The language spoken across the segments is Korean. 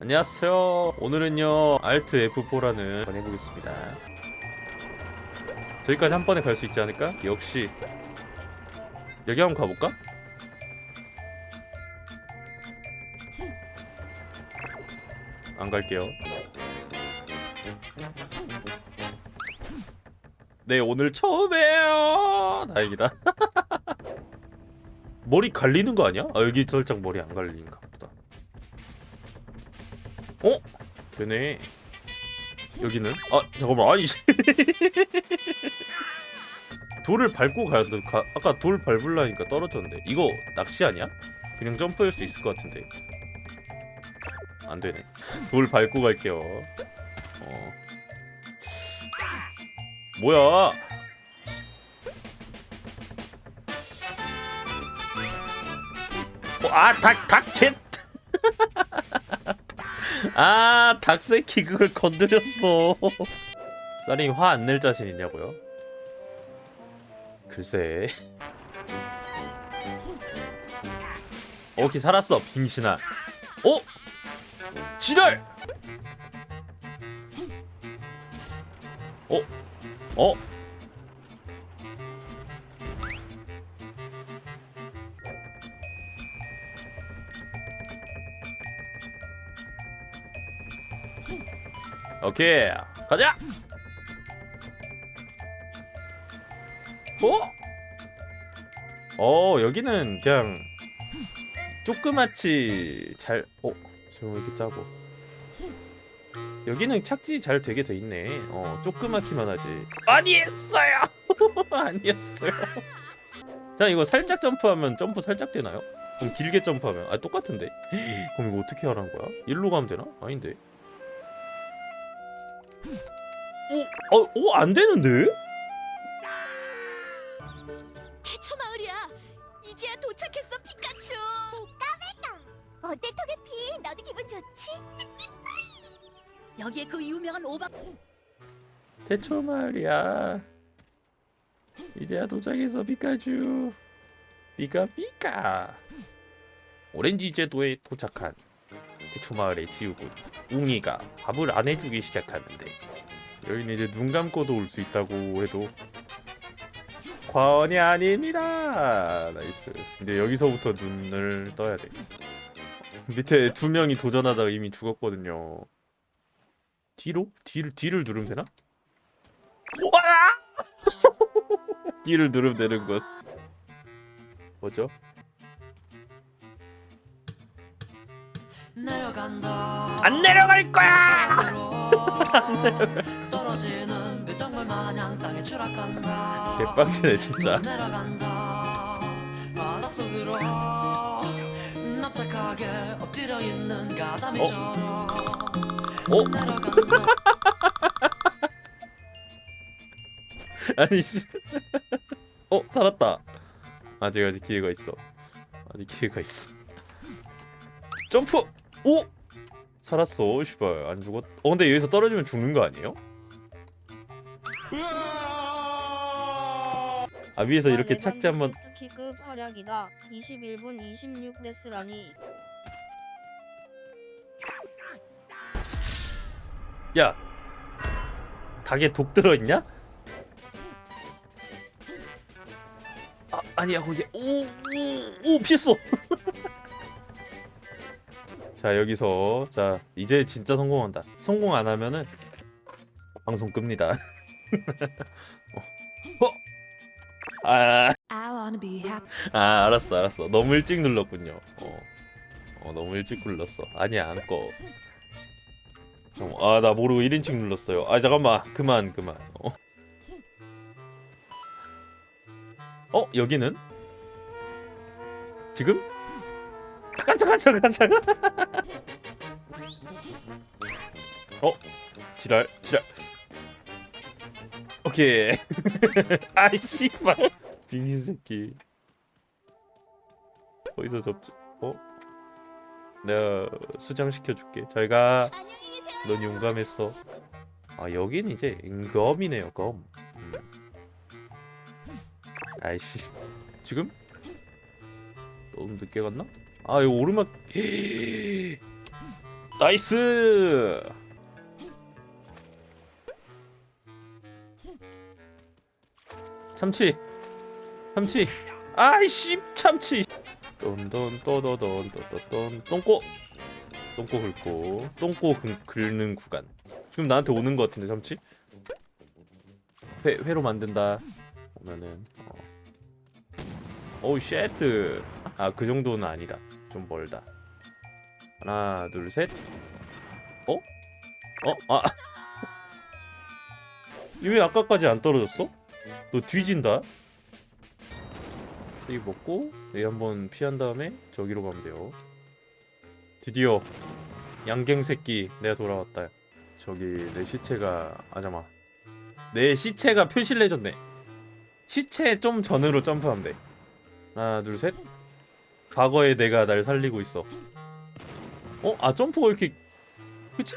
안녕하세요. 오늘은요 Alt F4라는 번 해보겠습니다. 저기까지 한 번에 갈 수 있지 않을까? 역시 여기 한번 가볼까? 안 갈게요. 네 오늘 처음이에요. 다행이다. 머리 갈리는 거 아니야? 아 여기 살짝 머리 안 갈리는가. 어? 되네. 여기는? 아 잠깐만 아니 돌을 밟고 가야 돼. 가, 아까 돌 밟으려니까 떨어졌는데 이거 낚시 아니야? 그냥 점프할 수 있을 것 같은데 안 되네. 돌 밟고 갈게요. 어. 뭐야? 어, 아, 닭, 닭캣! 아, 닭새끼 그걸 건드렸어. 쌀이 화 안 낼 자신 있냐고요? 글쎄. 오케이, 살았어, 빙신아. 어? 지랄! 어? 어? 오케이 가자 어? 어 여기는 그냥 조그맣지 잘 어? 지금 왜 이렇게 짜고 여기는 착지 잘 되게 돼 있네 어 조그맣기만 하지 아니었어요 아니었어요 자 이거 살짝 점프하면 점프 살짝 되나요? 그럼 길게 점프하면 아 똑같은데 그럼 이거 어떻게 하라는 거야? 일로 가면 되나? 아닌데 어? 어? 어? 안 되는데? 대처 마을이야. 이제야 도착했어, 피카츄. 어때 토게피? 너도 기분 좋지? 여기에 그 유명한 오박 대초 말이야 이제야 도착했어 피카츄 피카 피카 오렌지 제도에 도착한 대초 마을의 지우군 웅이가 밥을 안 해주기 시작하는데 여기는 이제 눈 감고도 올 수 있다고 해도 과언이 아닙니다 나이스 근데 여기서부터 눈을 떠야 돼 밑에 두 명이 도전하다가 이미 죽었거든요 뒤로? 뒤를 뒤를 누르면 되나? 와! 뒤를 누르면 되는 것. 뭐죠? 안 내려갈 거야! 떨어지는 빗덩굴 마냥 땅에 추락한다 개빡치네 진짜. 내려간다 바닷속으로 납작하게 엎드려 있는 가자미처럼 어? 내려간다 아니 씨. 어 살았다. 아직 아직 기회가 있어. 아직 기회가 있어. 점프. 오. 살았어. 씨발 안 죽었. 어 근데 여기서 떨어지면 죽는 거 아니에요? 아 위에서 이렇게 착지 한번 스키급 활약이다. 21분 26 데스라니. 야 닭에 독 들어있냐? 아 아니야 거기 오오오 피했어 자 여기서 자 이제 진짜 성공한다 성공 안 하면은 방송 끕니다 어? 어? 아, I wanna be happy 아 알았어 알았어. 너무 일찍 눌렀군요. 어, 어 너무 일찍 눌렀어. 아니야 안꺼. 아나 모르고 1인칭 눌렀어요. 아 잠깐만. 그만 그만. 어, 어 여기는? 지금? 잠깐 잠깐 잠깐 잠깐 어? 지랄 지랄 오케이 아이 씨발 빙신 새끼 어디서 접지 어 내가 수장시켜 줄게 계세요. 넌 용감했어. 아 여긴 이제 검이네요 검. 음. 아이씨 지금 너무 늦게 갔나? 아 이거 오르막 나이스 참치. 참치. 아이씨 참치. 똔똔 또도돈 또또돈. 똥꼬. 똥꼬 긁고. 똥꼬 긁- 긁는 구간. 지금 나한테 오는 거 같은데 참치? 회, 회로 만든다. 오면은 어. 오우 쉣. 아그 정도는 아니다. 좀 멀다. 하나 둘셋. 어? 어? 아. 왜 아까까지 안 떨어졌어? 너 뒤진다? 세이 먹고 여기 한번 피한 다음에 저기로 가면 돼요. 드디어 양갱 새끼 내가 돌아왔다. 저기 내 시체가 아 잠깐 내 시체가 표시를 해줬네. 시체 좀 전으로 점프하면 돼. 하나 둘셋. 과거에 내가 날 살리고 있어. 어? 아 점프가 이렇게 그치?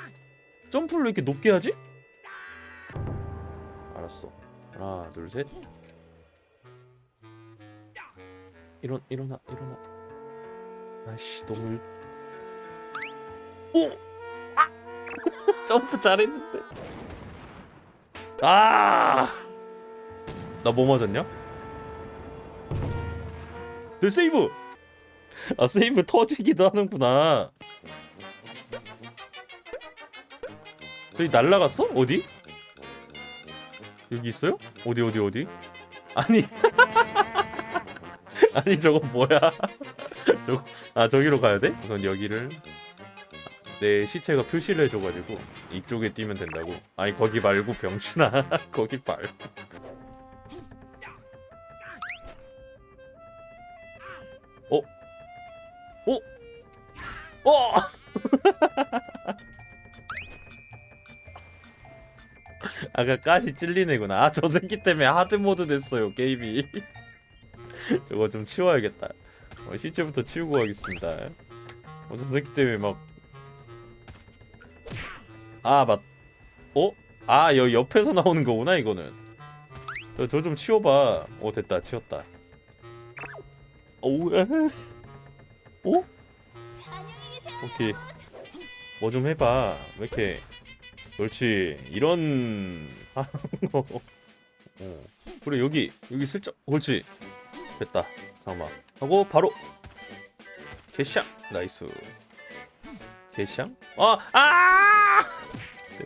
점프를 왜 이렇게 높게 하지? 알았어 하나 둘셋 일어 일어나 일어나 아씨 너무 일... 오! 아! 점프 잘했는데 아! 나 뭐 맞았냐? 내 세이브! 아 세이브 터지기도 하는구나 저기 날라갔어? 어디? 여기 있어요? 어디 어디 어디? 아니 아니 저거 뭐야 저거 아 저기로 가야 돼? 우선 여기를 내 시체가 표시를 해줘가지고 이쪽에 뛰면 된다고 아니 거기 말고 병신아 거기 말고 어? 어? 어? 아까까지 찔린 애구나. 아, 저 새끼 때문에 하드 모드 됐어요, 게임이. 저거 좀 치워야겠다. 어, 시체부터 치우고 가겠습니다. 어, 저 새끼 때문에 막. 아, 맞. 어? 아, 여 옆에서 나오는 거구나, 이거는. 저 좀 치워봐. 어, 됐다, 치웠다. 오우, 에? 어? 오케이. 뭐 좀 해봐. 왜 이렇게. 그렇지. 이런. 어. 그래, 여기. 여기 슬쩍. 그렇지. 됐다. 잠깐만. 하고, 바로. 개샹. 나이스. 개샹? 아! 아! 네.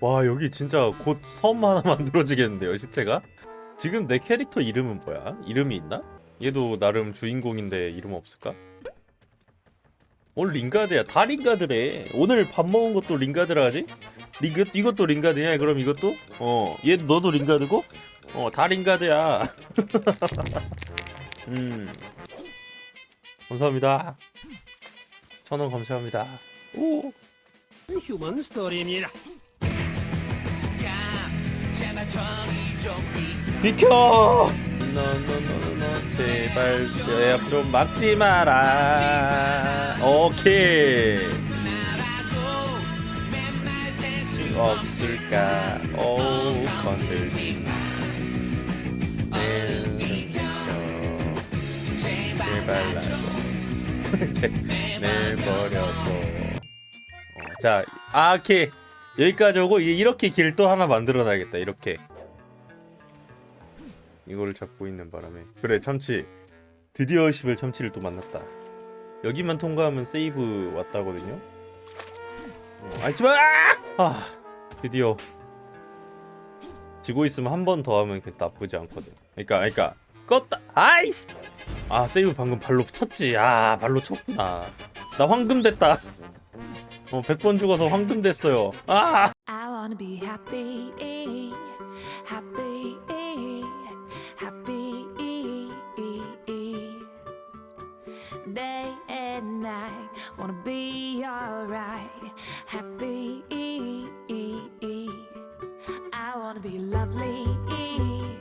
와, 여기 진짜 곧 섬 하나 만들어지겠는데요, 시체가? 지금 내 캐릭터 이름은 뭐야? 이름이 있나? 얘도 나름 주인공인데 이름 없을까? 오늘 링가드야. 다 링가드래. 오늘 밥 먹은 것도 링가드라 하지? 링그 이것도 링가드냐? 그럼 이것도? 어. 얘 너도 링가드고? 어, 다 링가드야. 음. 감사합니다. 천원 감사합니다. 오. 휴먼 스토리입니다. 비켜! 너너너너 제발 대합 좀 막지 마라. 오케이. 수 없을까? 오 건들지. 제발 나도 내 버려둬. 어, 자, 아 오케이. 여기까지 오고 이렇게 길또 하나 만들어놔야겠다. 이렇게. 이거를 잡고 있는 바람에. 그래 참치. 드디어 10을 참치를 또 만났다. 여기만 통과하면 세이브 왔다거든요? 어, 아이지마 아 드디어. 지고 있으면 한 번 더 하면 나쁘지 않거든. 그러니까 그러니까 껐다! 아이씨! 아 세이브 방금 발로 쳤지. 아 발로 쳤구나. 나 황금 됐다. 어 100번 죽어서 황금 됐어요. 아! I wanna be happy, happy.